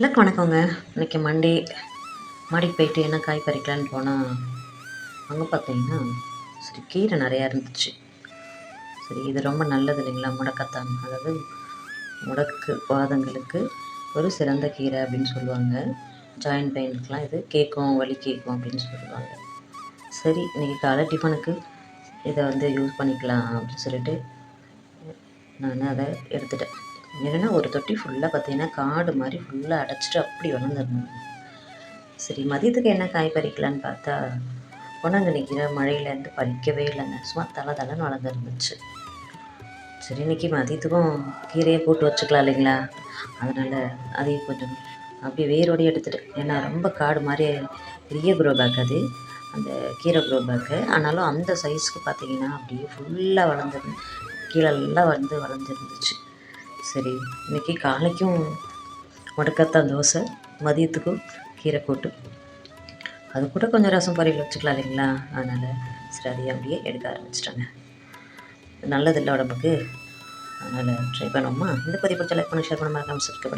எல்லாருக்கும் வணக்கங்க. இன்றைக்கி மண்டே மாடிக்கு போயிட்டு என்ன காய் பறிக்கலான்னு போனால் அங்கே பார்த்தீங்கன்னா சரி கீரை நிறையா இருந்துச்சு. சரி இது ரொம்ப நல்லது இல்லைங்களா முடக்கத்தான். அதாவது முடக்கு வாதங்களுக்கு ஒரு சிறந்த கீரை அப்படின்னு சொல்லுவாங்க. ஜாயின்ட் பெயினுக்கெலாம் இது. கேட்கும் வலி கேட்கும் அப்படின்னு சொல்லுவாங்க. சரி இன்றைக்கி காலை டிஃபனுக்கு இதை வந்து யூஸ் பண்ணிக்கலாம் அப்படின்னு சொல்லிட்டு நான் அதை எடுத்துட்டேன். என்னென்னா ஒரு தொட்டி ஃபுல்லாக பார்த்தீங்கன்னா காடு மாதிரி ஃபுல்லாக அடைச்சிட்டு அப்படி வளர்ந்துருந்தாங்க சரி மதியத்துக்கு என்ன காய் பறிக்கலான்னு பார்த்தா பொன்னாங்கண்ணி கீரை மழையிலேருந்து பறிக்கவே இல்லைங்க. சும்மா தலை தலைன்னு வளர்ந்துருந்துச்சு. சரி இன்னைக்கு மதியத்துக்கும் கீரையை போட்டு வச்சுக்கலாம் இல்லைங்களா? அதனால் அதையும் கொஞ்சம் அப்படியே வேரோடையே எடுத்துகிட்டு ஏன்னா ரொம்ப காடு மாதிரி பெரிய குரோ பேக் அது. அந்த கீரை குரோ பேக்கு ஆனாலும் அந்த சைஸ்க்கு பார்த்தீங்கன்னா அப்படியே ஃபுல்லாக வளர்ந்துருந்து கீழெல்லாம் வந்து வளர்ந்துருந்துச்சு. சரி இன்றைக்கி காலைக்கும் முடக்கத்தான் தோசை மதியத்துக்கும் கீரை கூட்டு. அது கூட கொஞ்சம் ரசம் பொரியல் வச்சுக்கலாம் இல்லைங்களா? அதனால் சரி அதையும் அப்படியே எடுக்க ஆரம்பிச்சிட்டேங்க. நல்லதில்லை உடம்புக்கு. அதனால் ட்ரை பண்ணுவோமா இந்த பதிவு பிடிச்ச லைக் பண்ணி ஷேர் பண்ண மறக்காம சப்ஸ்கிரைப்